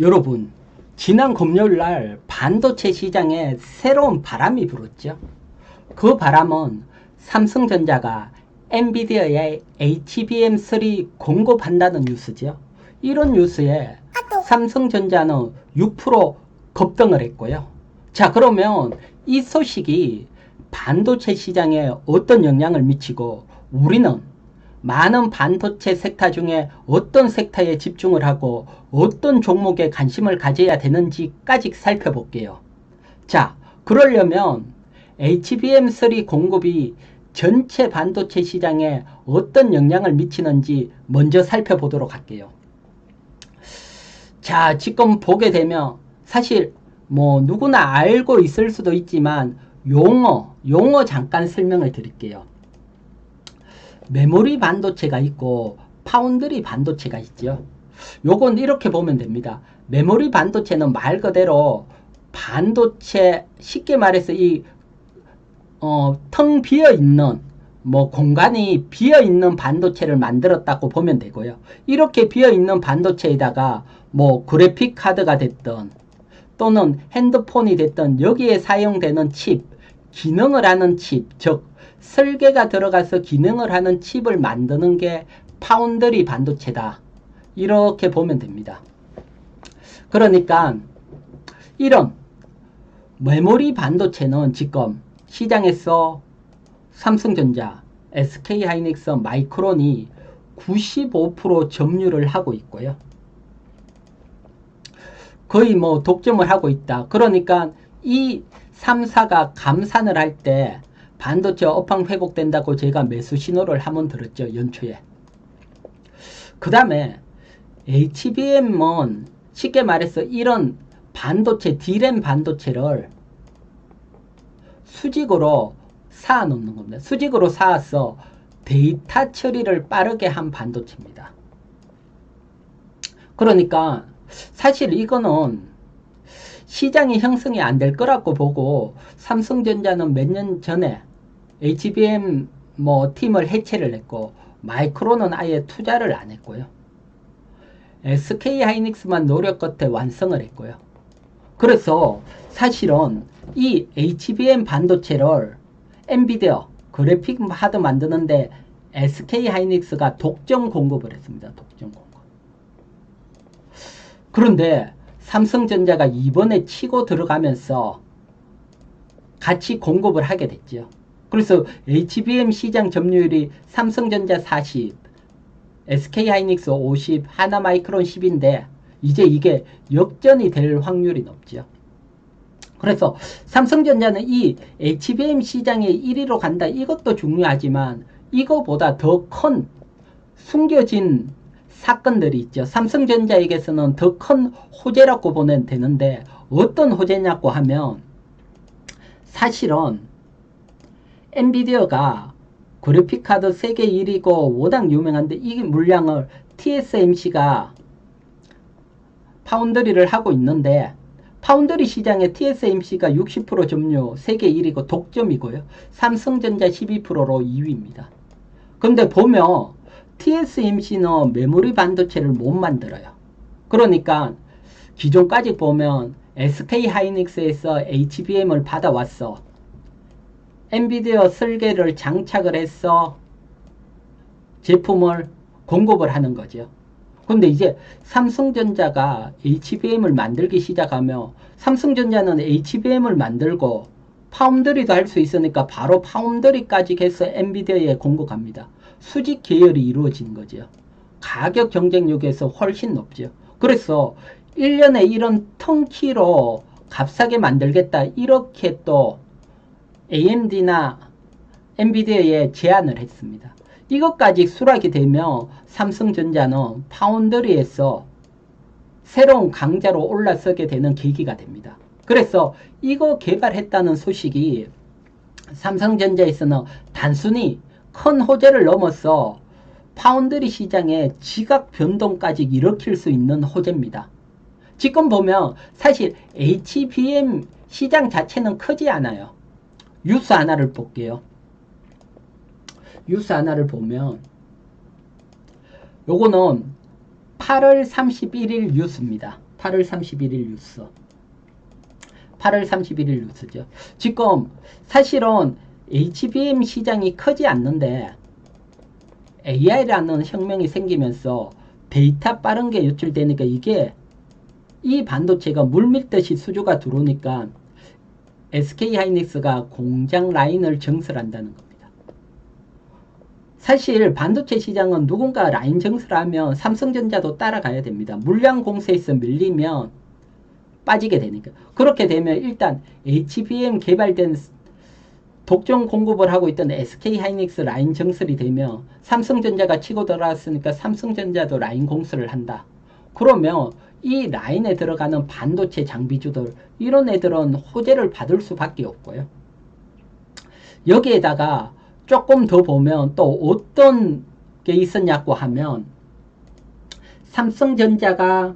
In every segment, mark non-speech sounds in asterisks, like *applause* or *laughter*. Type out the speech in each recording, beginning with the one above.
여러분, 지난 금요일 날 반도체 시장에 새로운 바람이 불었죠. 그 바람은 삼성전자가 엔비디아의 HBM3 공급한다는 뉴스죠. 이런 뉴스에 삼성전자는 6% 급등을 했고요. 자, 그러면 이 소식이 반도체 시장에 어떤 영향을 미치고 우리는 많은 반도체 섹터 중에 어떤 섹터에 집중을 하고 어떤 종목에 관심을 가져야 되는지까지 살펴볼게요. 자, 그러려면 HBM3 공급이 전체 반도체 시장에 어떤 영향을 미치는지 먼저 살펴보도록 할게요. 자, 지금 보게 되면 사실 뭐 누구나 알고 있을 수도 있지만 용어, 용어 잠깐 설명을 드릴게요. 메모리 반도체가 있고 파운드리 반도체가 있죠. 요건 이렇게 보면 됩니다. 메모리 반도체는 말 그대로 반도체 쉽게 말해서 이 어, 텅 비어 있는 뭐 공간이 비어 있는 반도체를 만들었다고 보면 되고요. 이렇게 비어 있는 반도체에다가 뭐 그래픽 카드가 됐던 또는 핸드폰이 됐던 여기에 사용되는 칩, 기능을 하는 칩, 즉 설계가 들어가서 기능을 하는 칩을 만드는 게 파운드리 반도체다. 이렇게 보면 됩니다. 그러니까 이런 메모리 반도체는 지금 시장에서 삼성전자, SK하이닉스, 마이크론이 95% 점유를 하고 있고요. 거의 뭐 독점을 하고 있다. 그러니까 이 3사가 감산을 할 때 반도체 업황 회복된다고 제가 매수 신호를 한번 들었죠. 연초에. 그 다음에 HBM은 쉽게 말해서 이런 반도체, D램 반도체를 수직으로 쌓아 놓는 겁니다. 수직으로 쌓아서 데이터 처리를 빠르게 한 반도체입니다. 그러니까 사실 이거는 시장이 형성이 안 될 거라고 보고 삼성전자는 몇 년 전에 HBM 뭐 팀을 해체를 했고 마이크론은 아예 투자를 안 했고요. SK 하이닉스만 노력 끝에 완성을 했고요. 그래서 사실은 이 HBM 반도체를 엔비디아 그래픽 하드 만드는데 SK 하이닉스가 독점 공급을 했습니다. 독점 공급. 그런데 삼성전자가 이번에 치고 들어가면서 같이 공급을 하게 됐죠. 그래서 HBM 시장 점유율이 삼성전자 40, SK하이닉스 50, 하나마이크론 10인데 이제 이게 역전이 될 확률이 높죠. 그래서 삼성전자는 이 HBM 시장에 1위로 간다 이것도 중요하지만 이거보다 더 큰 숨겨진 사건들이 있죠. 삼성전자에게서는 더 큰 호재라고 보면 되는데 어떤 호재냐고 하면 사실은 엔비디어가 그래픽카드 세계 1위고 워낙 유명한데 이 물량을 TSMC가 파운드리를 하고 있는데 파운드리 시장에 TSMC가 60% 점유 세계 1위고 독점이고요. 삼성전자 12%로 2위입니다. 근데 보면 TSMC는 메모리 반도체를 못 만들어요. 그러니까 기존까지 보면 SK 하이닉스에서 HBM을 받아왔어. 엔비디어 설계를 장착을 해서 제품을 공급을 하는 거죠. 근데 이제 삼성전자가 HBM을 만들기 시작하며 삼성전자는 HBM을 만들고 파운드리도 할 수 있으니까 바로 파운드리까지 해서 엔비디어에 공급합니다. 수직 계열이 이루어진 거죠. 가격 경쟁력에서 훨씬 높죠. 그래서 1년에 이런 턴키로 값싸게 만들겠다 이렇게 또 AMD나 엔비디아에 제안을 했습니다. 이것까지 수락이 되면 삼성전자는 파운드리에서 새로운 강자로 올라서게 되는 계기가 됩니다. 그래서 이거 개발했다는 소식이 삼성전자에서는 단순히 큰 호재를 넘어서 파운드리 시장의 지각 변동까지 일으킬 수 있는 호재입니다. 지금 보면 사실 HBM 시장 자체는 크지 않아요. 뉴스 하나를 볼게요. 뉴스 하나를 보면 요거는 8월 31일 뉴스입니다. 8월 31일 뉴스. 8월 31일 뉴스죠. 지금 사실은 HBM 시장이 크지 않는데 AI라는 혁명이 생기면서 데이터 빠른 게 유출되니까 이게 이 반도체가 물밀듯이 수주가 들어오니까 SK 하이닉스가 공장 라인을 증설한다는 겁니다. 사실 반도체 시장은 누군가 라인 증설하면 삼성전자도 따라가야 됩니다. 물량 공세에서 밀리면 빠지게 되니까. 그렇게 되면 일단 HBM 개발된 독점 공급을 하고 있던 SK 하이닉스 라인 증설이 되면 삼성전자가 치고 들어왔으니까 삼성전자도 라인 공설을 한다. 그러면 이 라인에 들어가는 반도체 장비주들 이런 애들은 호재를 받을 수밖에 없고요. 여기에다가 조금 더 보면 또 어떤 게 있었냐고 하면 삼성전자가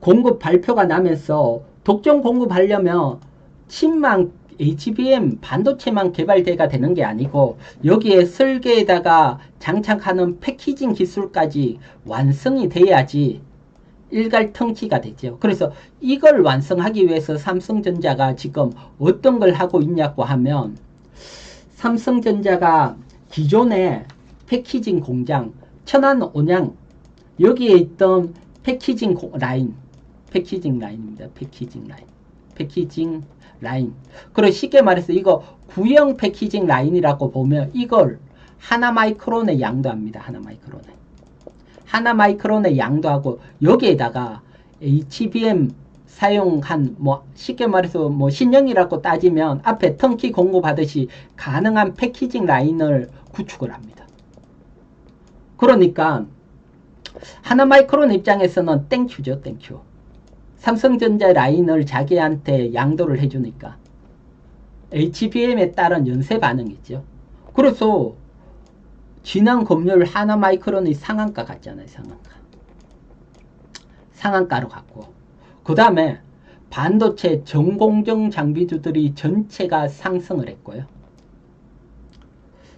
공급 발표가 나면서 독점 공급하려면 칩만 HBM 반도체만 개발돼가 되는 게 아니고 여기에 설계에다가 장착하는 패키징 기술까지 완성이 돼야지 일갈통치가 되죠. 그래서 이걸 완성하기 위해서 삼성전자가 지금 어떤 걸 하고 있냐고 하면 삼성전자가 기존의 패키징 공장 천안 온양 여기에 있던 패키징 라인 패키징 라인입니다. 패키징 라인 패키징 라인. 그리고 쉽게 말해서 이거 구형 패키징 라인이라고 보면 이걸 하나 마이크론에 양도 합니다. 하나 마이크론에. 하나 마이크론에 양도 하고 여기에다가 HBM 사용한 뭐 쉽게 말해서 뭐 신형이라고 따지면 앞에 턴키 공급하듯이 가능한 패키징 라인을 구축을 합니다. 그러니까 하나 마이크론 입장에서는 땡큐죠, 땡큐. 삼성전자 라인을 자기한테 양도를 해주니까 HBM에 따른 연쇄 반응이죠. 그래서 지난 금요일 하나 마이크론이 상한가 갔잖아요. 상한가. 상한가로 갔고 그 다음에 반도체 전공정 장비주들이 전체가 상승을 했고요.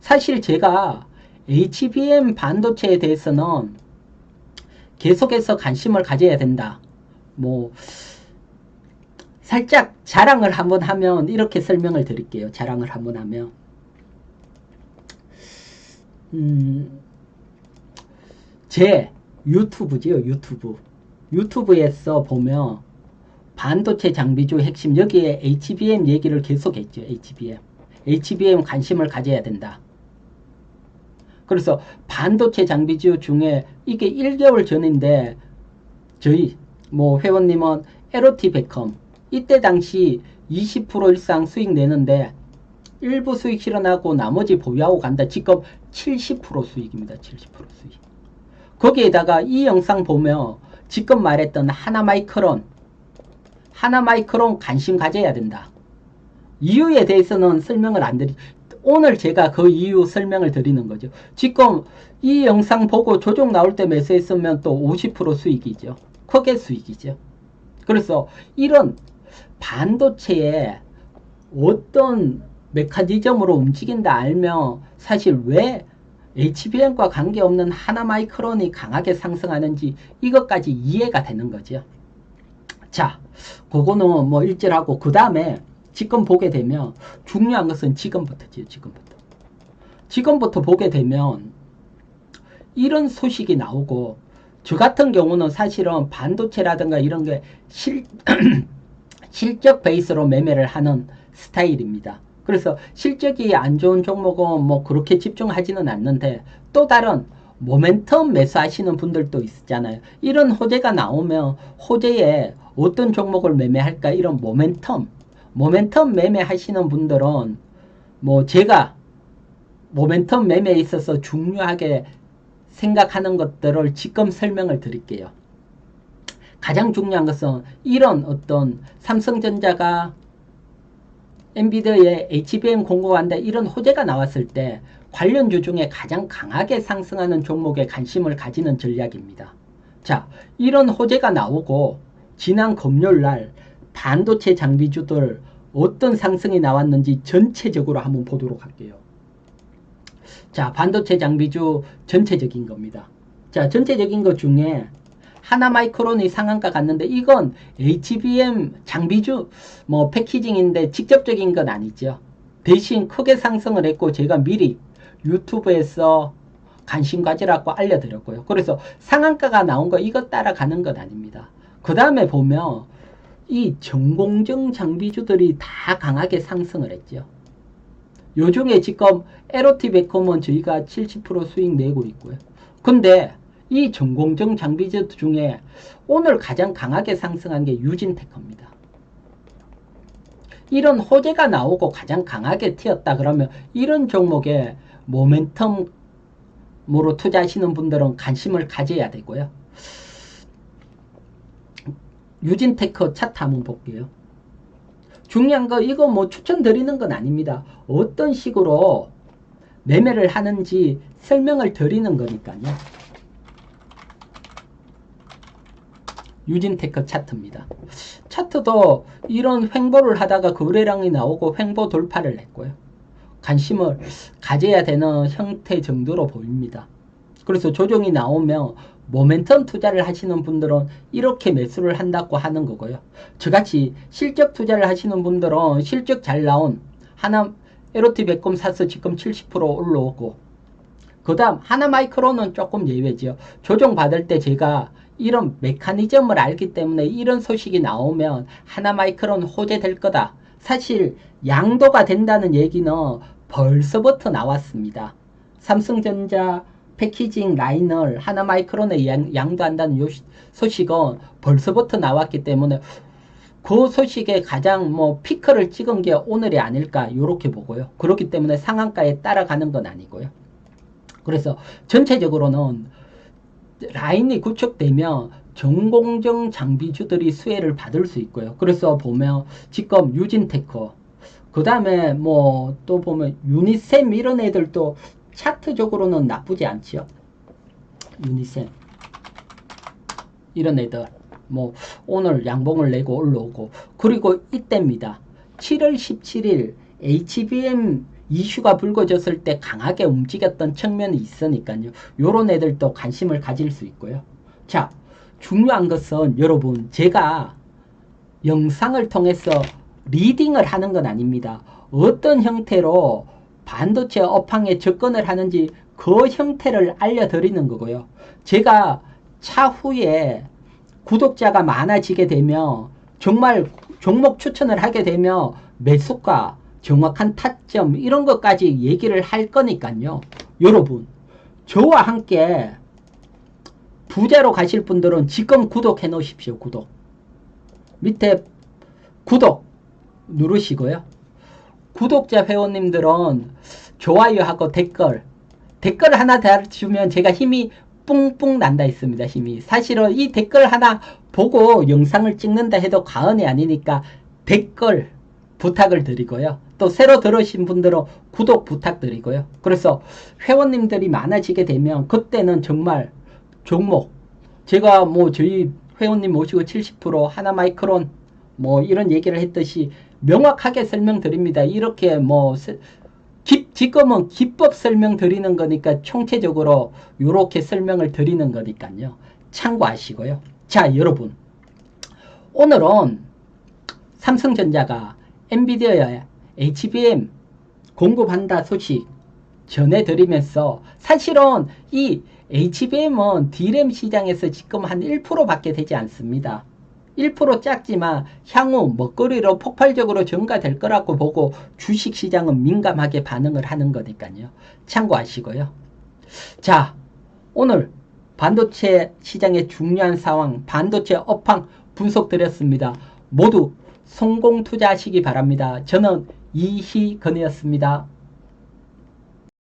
사실 제가 HBM 반도체에 대해서는 계속해서 관심을 가져야 된다. 뭐 살짝 자랑을 한번 하면 이렇게 설명을 드릴게요. 자랑을 한번 하면 음, 제 유튜브지요. 유튜브 유튜브에서 보면 반도체 장비주 핵심 여기에 HBM 얘기를 계속했죠. HBM HBM 관심을 가져야 된다. 그래서 반도체 장비주 중에 이게 1개월 전인데 저희 뭐 회원님은 LOT 베컴 이때 당시 20% 일상 수익 내는데 일부 수익 실현하고 나머지 보유하고 간다. 지금 70% 수익입니다. 70% 수익. 거기에다가 이 영상 보면 지금 말했던 하나 마이크론 하나 마이크론 관심 가져야 된다. 이유에 대해서는 설명을 안 드리 오늘 제가 그 이유 설명을 드리는 거죠. 지금 이 영상 보고 조정 나올 때 매수했으면 또 50% 수익이죠. 크게 수익이죠. 그래서 이런 반도체에 어떤 메커니즘으로 움직인다 알면 사실 왜 HBM과 관계없는 하나 마이크론이 강하게 상승하는지 이것까지 이해가 되는 거죠. 자, 그거는 뭐 일절하고 그 다음에 지금 보게 되면 중요한 것은 지금부터지요. 지금부터. 지금부터 보게 되면 이런 소식이 나오고 저 같은 경우는 사실은 반도체라든가 이런 게 실, *clears throat* 실적 베이스로 매매를 하는 스타일입니다. 그래서 실적이 안 좋은 종목은 뭐 그렇게 집중하지는 않는데 또 다른 모멘텀 매수하시는 분들도 있잖아요. 이런 호재가 나오면 호재에 어떤 종목을 매매할까 이런 모멘텀 모멘텀 매매하시는 분들은 뭐 제가 모멘텀 매매에 있어서 중요하게 생각하는 것들을 지금 설명을 드릴게요. 가장 중요한 것은 이런 어떤 삼성전자가 엔비디어에 HBM 공급한다 이런 호재가 나왔을 때 관련주 중에 가장 강하게 상승하는 종목에 관심을 가지는 전략입니다. 자, 이런 호재가 나오고 지난 금요일 날 반도체 장비주들 어떤 상승이 나왔는지 전체적으로 한번 보도록 할게요. 자, 반도체 장비주 전체적인 겁니다. 자, 전체적인 것 중에 하나 마이크론이 상한가 갔는데 이건 HBM 장비주 뭐 패키징인데 직접적인 건 아니죠. 대신 크게 상승을 했고 제가 미리 유튜브에서 관심 가지라고 알려드렸고요. 그래서 상한가가 나온 거 이것 따라가는 건 아닙니다. 그 다음에 보면 이 전공정 장비주들이 다 강하게 상승을 했죠. 요 중에 지금 에로티 베컴은 저희가 70% 수익 내고 있고요. 근데 이 전공정 장비주 중에 오늘 가장 강하게 상승한 게 유진테크입니다. 이런 호재가 나오고 가장 강하게 튀었다 그러면 이런 종목에 모멘텀으로 투자하시는 분들은 관심을 가져야 되고요. 유진테크 차트 한번 볼게요. 중요한 거 이거 뭐 추천드리는 건 아닙니다. 어떤 식으로 매매를 하는지 설명을 드리는 거니까요. 유진테크 차트입니다. 차트도 이런 횡보를 하다가 거래량이 나오고 횡보 돌파를 했고요. 관심을 가져야 되는 형태 정도로 보입니다. 그래서 조정이 나오면 모멘텀 투자를 하시는 분들은 이렇게 매수를 한다고 하는 거고요. 저같이 실적 투자를 하시는 분들은 실적 잘 나온 하나 에로티 백컴 사서 지금 70% 올라오고 그 다음 하나 마이크로는 조금 예외죠. 조정 받을 때 제가 이런 메커니즘을 알기 때문에 이런 소식이 나오면 하나 마이크론 호재될 거다. 사실 양도가 된다는 얘기는 벌써부터 나왔습니다. 삼성전자 패키징 라인을 하나 마이크론에 양, 도한다는 소식은 벌써부터 나왔기 때문에 그 소식에 가장 뭐 피크를 찍은 게 오늘이 아닐까 이렇게 보고요. 그렇기 때문에 상한가에 따라가는 건 아니고요. 그래서 전체적으로는 라인이 구축되면 전공정 장비주들이 수혜를 받을 수 있고요. 그래서 보면 지금 유진테크 그 다음에 뭐 또 보면 유니셈 이런 애들도 차트적으로는 나쁘지 않지요. 유니셈 이런 애들 뭐 오늘 양봉을 내고 올라오고 그리고 이때입니다. 7월 17일 HBM 이슈가 불거졌을 때 강하게 움직였던 측면이 있으니까요. 요런 애들도 관심을 가질 수 있고요. 자, 중요한 것은 여러분 제가 영상을 통해서 리딩을 하는 건 아닙니다. 어떤 형태로 반도체 업황에 접근을 하는지 그 형태를 알려드리는 거고요. 제가 차후에 구독자가 많아지게 되면 정말 종목 추천을 하게 되면 매수가 정확한 타점 이런 것까지 얘기를 할 거니까요. 여러분 저와 함께 부자로 가실 분들은 지금 구독해 놓으십시오. 구독 밑에 구독 누르시고요. 구독자 회원님들은 좋아요하고 댓글 댓글 하나 달아주면 제가 힘이 뿡뿡 난다 있습니다. 힘이 사실은 이 댓글 하나 보고 영상을 찍는다 해도 과언이 아니니까 댓글 부탁을 드리고요. 또 새로 들으신 분들은 구독 부탁드리고요. 그래서 회원님들이 많아지게 되면 그때는 정말 종목 제가 뭐 저희 회원님 모시고 70% 하나 마이크론 뭐 이런 얘기를 했듯이 명확하게 설명드립니다. 이렇게 뭐 기, 지금은 기법 설명드리는 거니까 총체적으로 이렇게 설명을 드리는 거니까요. 참고하시고요. 자 여러분 오늘은 삼성전자가 엔비디아에 HBM 공급한다 소식 전해드리면서 사실은 이 HBM은 D램 시장에서 지금 한 1%밖에 되지 않습니다. 1% 작지만 향후 먹거리로 폭발적으로 증가될 거라고 보고 주식시장은 민감하게 반응을 하는 거니까요. 참고하시고요. 자, 오늘 반도체 시장의 중요한 상황, 반도체 업황 분석 드렸습니다. 모두 성공 투자하시기 바랍니다. 저는 이희건이었습니다.